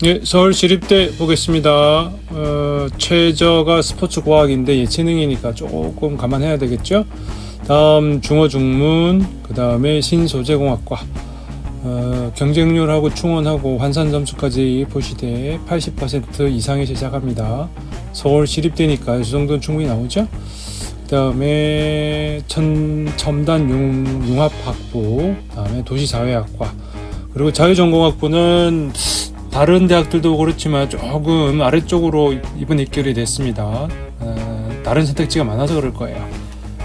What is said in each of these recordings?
네, 서울시립대 보겠습니다. 어, 최저가 스포츠 과학인데 예체능이니까 조금 감안해야 되겠죠. 다음 중어 중문, 그 다음에 신소재공학과. 어, 경쟁률하고 충원하고 환산 점수까지 보시되 80% 이상에 시작합니다. 서울 시립대니까 이 정도는 충분히 나오죠. 그 다음에 천, 첨단 융, 융합학부, 그 다음에 도시사회학과, 그리고 자유전공학부는 다른 대학들도 그렇지만 조금 아래쪽으로 이번 입결이 됐습니다. 어, 다른 선택지가 많아서 그럴 거예요.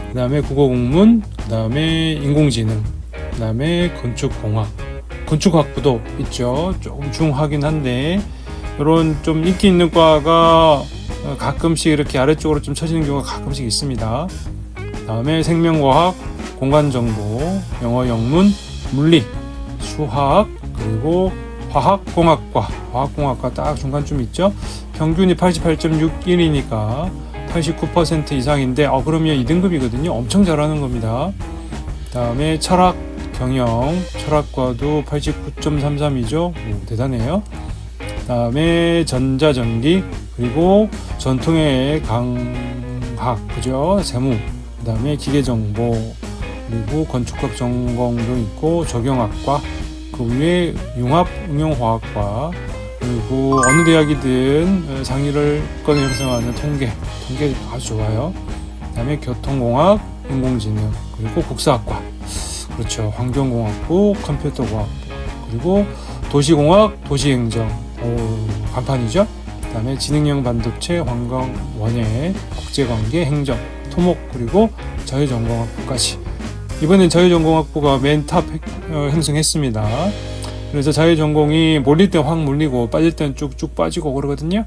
그 다음에 국어국문, 그 다음에 인공지능, 그 다음에 건축공학, 건축학부도 있죠. 조금 중하긴 한데 이런 좀 인기 있는 과가 어, 가끔씩 이렇게 아래쪽으로 좀 처지는 경우가 가끔씩 있습니다. 다음에 생명과학, 공간정보, 영어 영문, 물리, 수학, 그리고 화학공학과, 화학공학과 딱 중간쯤 있죠. 평균이 88.61이니까 89% 이상인데, 어, 그러면 2등급이거든요. 엄청 잘하는 겁니다. 다음에 철학, 경영, 철학과도 89.33이죠. 대단해요. 다음에 전자전기, 그리고 전통의 강학, 그죠? 세무, 그 다음에 기계정보, 그리고 건축학 전공도 있고, 적용학과, 그 위에 융합 응용화학과, 그리고 어느 대학이든 어, 상위를권을 형성하는 통계, 통계 아주 좋아요. 그 다음에 교통공학, 인공지능, 그리고 국사학과, 그렇죠. 환경공학부, 컴퓨터공학부, 그리고 도시공학, 도시행정, 오, 간판이죠. 그다음에 지능형 반도체, 환경, 원예, 국제관계, 행정, 토목 그리고 자유전공학부까지. 이번엔 자유전공학부가 맨탑 어, 형성했습니다. 그래서 자유전공이 몰릴 때 확 몰리고 빠질 때는 쭉쭉 빠지고 그러거든요.